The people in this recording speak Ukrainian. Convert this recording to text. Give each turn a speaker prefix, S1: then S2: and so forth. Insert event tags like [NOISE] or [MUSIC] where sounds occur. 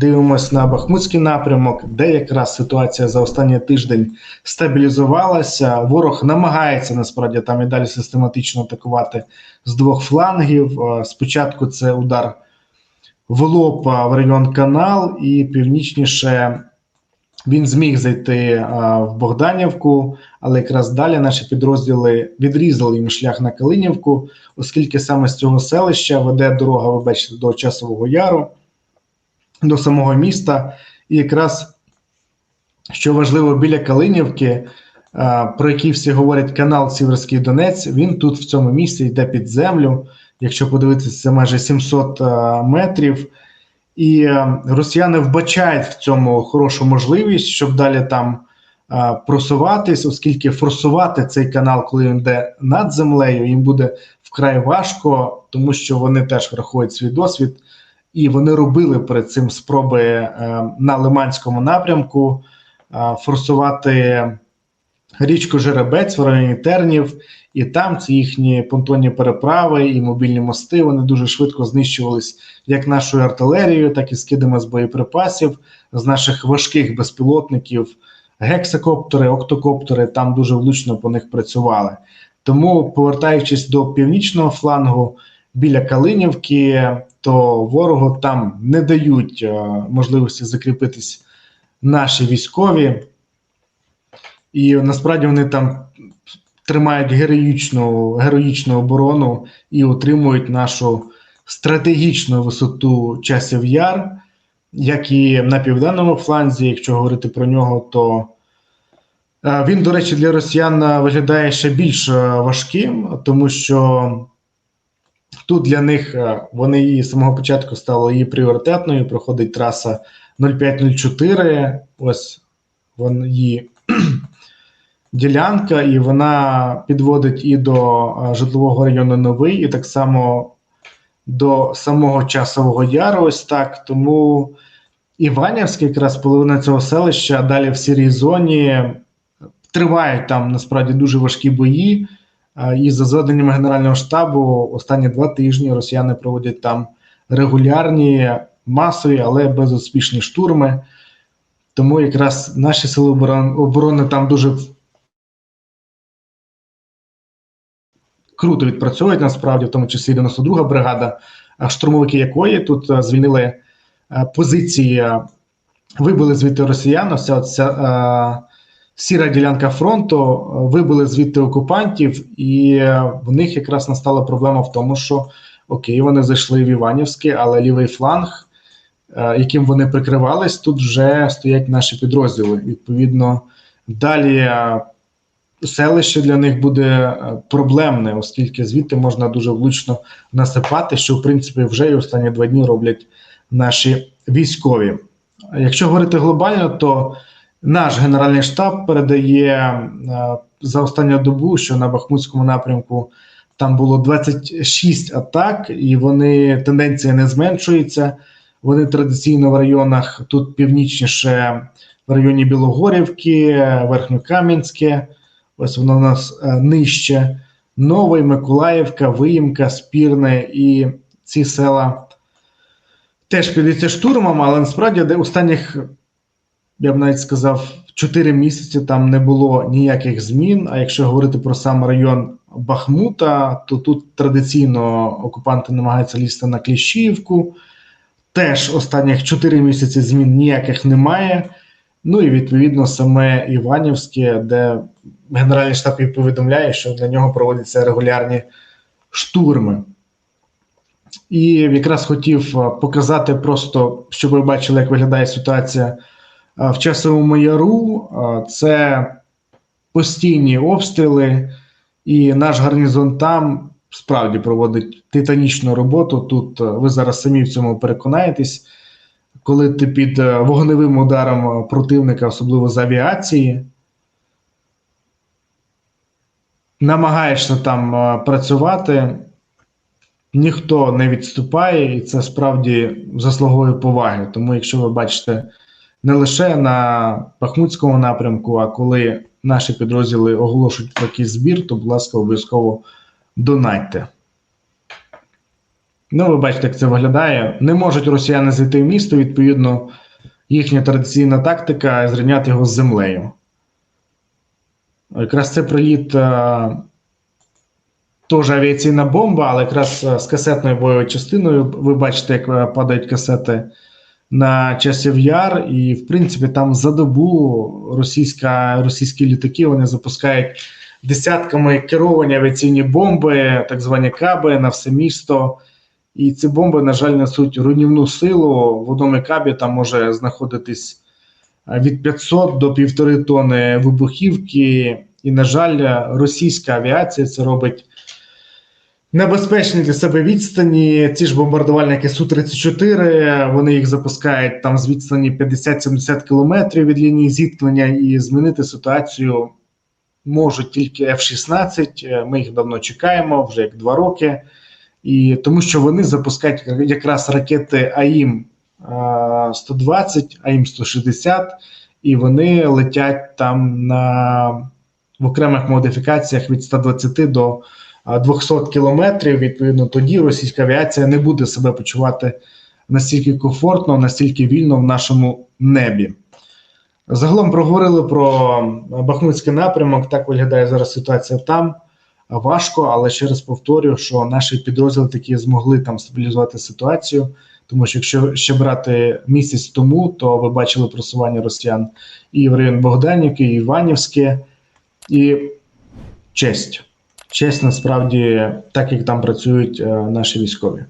S1: Дивимось на Бахмутський напрямок, де якраз ситуація за останній тиждень стабілізувалася. Ворог намагається насправді там і далі систематично атакувати з двох флангів. Е, Спочатку це удар в лоб е, в район канал, і північніше він зміг зайти е, в Богданівку, але якраз далі наші підрозділи відрізали їм шлях на Калинівку, оскільки саме з цього селища веде дорога, ви бачите, до Часового Яру до самого міста. І якраз що важливо біля Калинівки, про який всі говорять канал Сіверський Донець, він тут в цьому місці йде під землю. Якщо подивитися, це майже 700 метрів. І росіяни вбачають в цьому хорошу можливість, щоб далі там просуватись, оскільки форсувати цей канал, коли він йде над землею, їм буде вкрай важко, тому що вони теж враховують свій досвід і вони робили перед цим спроби е, на Лиманському напрямку е, форсувати річку Жеребець в районі Тернів, і там ці їхні понтонні переправи і мобільні мости вони дуже швидко знищувались як нашою артилерією, так і скидами з боєприпасів з наших важких безпілотників. Гексакоптери, октокоптери там дуже влучно по них працювали. Тому, повертаючись до північного флангу біля Калинівки, то ворогу там не дають е, можливості закріпитись наші військові, і насправді вони там тримають героїчну, героїчну оборону і утримують нашу стратегічну висоту часів яр, як і на південному фланзі, якщо говорити про нього, то е, він, до речі, для росіян виглядає ще більш е, важким, тому що Тут для них е, вони її з самого початку стали її пріоритетною. Проходить траса 0504. Ось вон її [CLEARS THROAT] ділянка, і вона підводить і до е, житлового району Новий, і так само до самого часового яру. Ось так. Тому Іванівське, якраз половина цього селища, а далі в сірій зоні тривають там насправді дуже важкі бої. І за зведеннями Генерального штабу останні два тижні росіяни проводять там регулярні, масові, але безуспішні штурми. Тому якраз наші сили оборони, там дуже круто відпрацьовують насправді, в тому числі 92-га бригада, штурмовики якої тут е, звільнили е, позиції, е, вибили звідти росіян. Вся ця сіра ділянка фронту, е, вибили звідти окупантів, і е, в них якраз настала проблема в тому, що окей, вони зайшли в Іванівське, але лівий фланг, е, яким вони прикривались, тут вже стоять наші підрозділи. Відповідно, далі селище для них буде проблемне, оскільки звідти можна дуже влучно насипати, що в принципі вже і останні два дні роблять наші військові. Якщо говорити глобально, то наш генеральний штаб передає е, за останню добу, що на Бахмутському напрямку там було 26 атак, і вони тенденція не зменшується. Вони традиційно в районах тут північніше, в районі Білогорівки, Верхньокам'янське. Ось воно у нас е, нижче. Новий, Миколаївка, Виїмка, Спірне і ці села теж підуться штурмом, але насправді останніх я б навіть сказав, 4 місяці там не було ніяких змін. А якщо говорити про сам район Бахмута, то тут традиційно окупанти намагаються лізти на Кліщівку. Теж останніх 4 місяці змін ніяких немає. Ну і відповідно саме Іванівське, де Генеральний штаб і повідомляє, що для нього проводяться регулярні штурми. І якраз хотів показати просто, щоб ви бачили, як виглядає ситуація в часовому яру це постійні обстріли, і наш гарнізон там справді проводить титанічну роботу. Тут ви зараз самі в цьому переконаєтесь, коли ти під вогневим ударом противника, особливо з авіації, намагаєшся там працювати. Ніхто не відступає, і це справді заслуговує поваги. Тому, якщо ви бачите не лише на Бахмутському напрямку, а коли наші підрозділи оголошують про якийсь збір, то, будь ласка, обов'язково донайте. Ну, ви бачите, як це виглядає. Не можуть росіяни зайти в місто, відповідно, їхня традиційна тактика зрівняти його з землею. Якраз це приліт е, теж авіаційна бомба, але якраз е, з касетною бойовою частиною. Ви бачите, як е, падають касети на часів яр, і в принципі там за добу російська, російські літаки вони запускають десятками керовані авіаційні бомби, так звані каби на все місто. І ці бомби, на жаль, несуть руйнівну силу. В одному кабі там може знаходитись е, від 500 до півтори тони вибухівки. І, на жаль, російська авіація це робить небезпечні для себе відстані. Ці ж бомбардувальники Су-34, вони їх запускають там з відстані 50-70 кілометрів від лінії зіткнення, і змінити ситуацію можуть тільки F-16. Ми їх давно чекаємо, вже як два роки. І тому що вони запускають якраз ракети АІМ 120, АІМ 160, і вони летять там на в окремих модифікаціях від 120 до 200 кілометрів. Відповідно, тоді російська авіація не буде себе почувати настільки комфортно, настільки вільно в нашому небі. Загалом проговорили про Бахмутський напрямок. Так виглядає зараз ситуація там. Важко, але ще раз повторюю, що наші підрозділи такі змогли там стабілізувати ситуацію. Тому що якщо ще брати місяць тому, то ви бачили просування росіян і в район Богданівки, і Іванівське, і честь. Честь насправді, так як там працюють е, наші військові.